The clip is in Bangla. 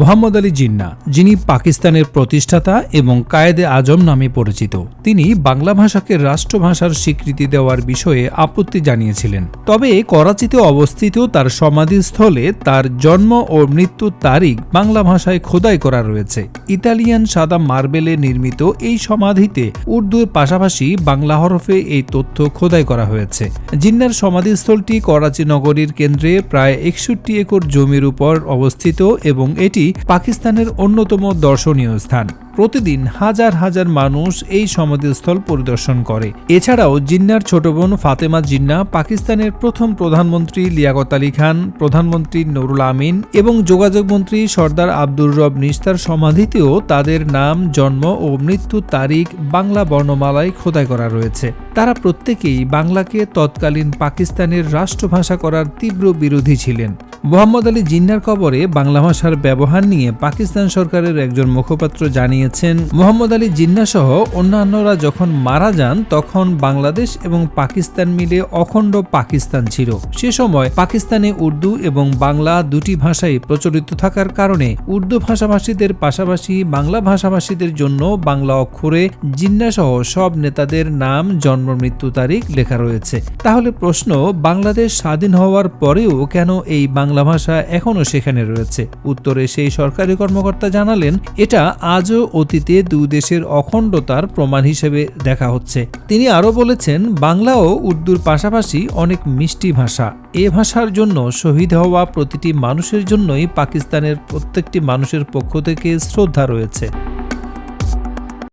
মোহাম্মদ আলী জিন্না, যিনি পাকিস্তানের প্রতিষ্ঠাতা এবং কায়েদে আজম নামে পরিচিত। তিনি বাংলা ভাষাকে রাষ্ট্রভাষার স্বীকৃতি দেওয়ার বিষয়ে আপত্তি জানিয়েছিলেন। তবে করাচিতে অবস্থিত তার সমাধিস্থলে তার জন্ম ও মৃত্যুর তারিখ বাংলা ভাষায় খোদাই করা রয়েছে। ইতালিয়ান সাদা মার্বেলে নির্মিত এই সমাধিতে উর্দুর পাশাপাশি বাংলা হরফে এই তথ্য খোদাই করা হয়েছে। জিন্নার সমাধিস্থলটি করাচি নগরীর কেন্দ্রে প্রায় একষট্টি একর জমির উপর অবস্থিত এবং এটি পাকিস্তানের অন্যতম দর্শনীয় স্থান। প্রতিদিন হাজার হাজার মানুষ এই সমাধিস্থল পরিদর্শন করে। এছাড়াও জিন্নার ছোট বোন ফাতেমা জিন্না, পাকিস্তানের প্রথম প্রধানমন্ত্রী লিয়াকত আলী খান, প্রধানমন্ত্রী নুরুল আমিন এবং যোগাযোগ মন্ত্রী সর্দার আব্দুর রব নিস্তার সমাধিতেও তাদের নাম, জন্ম ও মৃত্যু তারিখ বাংলা বর্ণমালায় খোদাই করা রয়েছে। তারা প্রত্যেকেই বাংলাকে তৎকালীন পাকিস্তানের রাষ্ট্রভাষা করার তীব্র বিরোধী ছিলেন। মোহাম্মদ আলী জিন্নার কবরে বাংলা ভাষার ব্যবহার নিয়ে পাকিস্তান সরকারের একজন মুখপাত্র জানিয়েছেন, মোহাম্মদ আলী জিন্না সহ অন্যান্যরা যখন মারা যান তখন বাংলাদেশ এবং পাকিস্তান মিলে অখণ্ড পাকিস্তান ছিল। সে সময় পাকিস্তানে উর্দু এবং বাংলা দুটি ভাষাই প্রচলিত থাকার কারণে উর্দু ভাষাভাষীদের পাশাপাশি বাংলা ভাষাভাষীদের জন্য বাংলা অক্ষরে জিন্না সহ সব নেতাদের নাম, জন্ম, মৃত্যু তারিখ লেখা রয়েছে। তাহলে প্রশ্ন, বাংলাদেশ স্বাধীন হওয়ার পরেও কেন এই বাংলা ভাষা এখনও সেখানে রয়েছে। উত্তরে সেই সরকারি কর্মকর্তা জানালেন, এটা আজও অতীতে দুই দেশের অখণ্ডতার প্রমাণ হিসেবে দেখা হচ্ছে। তিনি আরও বলেছেন বাংলাও উর্দুর পাশাপাশি অনেক মিষ্টি ভাষা। এ ভাষার জন্য শহীদ হওয়া প্রতিটি মানুষের জন্যই পাকিস্তানের প্রত্যেকটি মানুষের পক্ষ থেকে শ্রদ্ধা রয়েছে।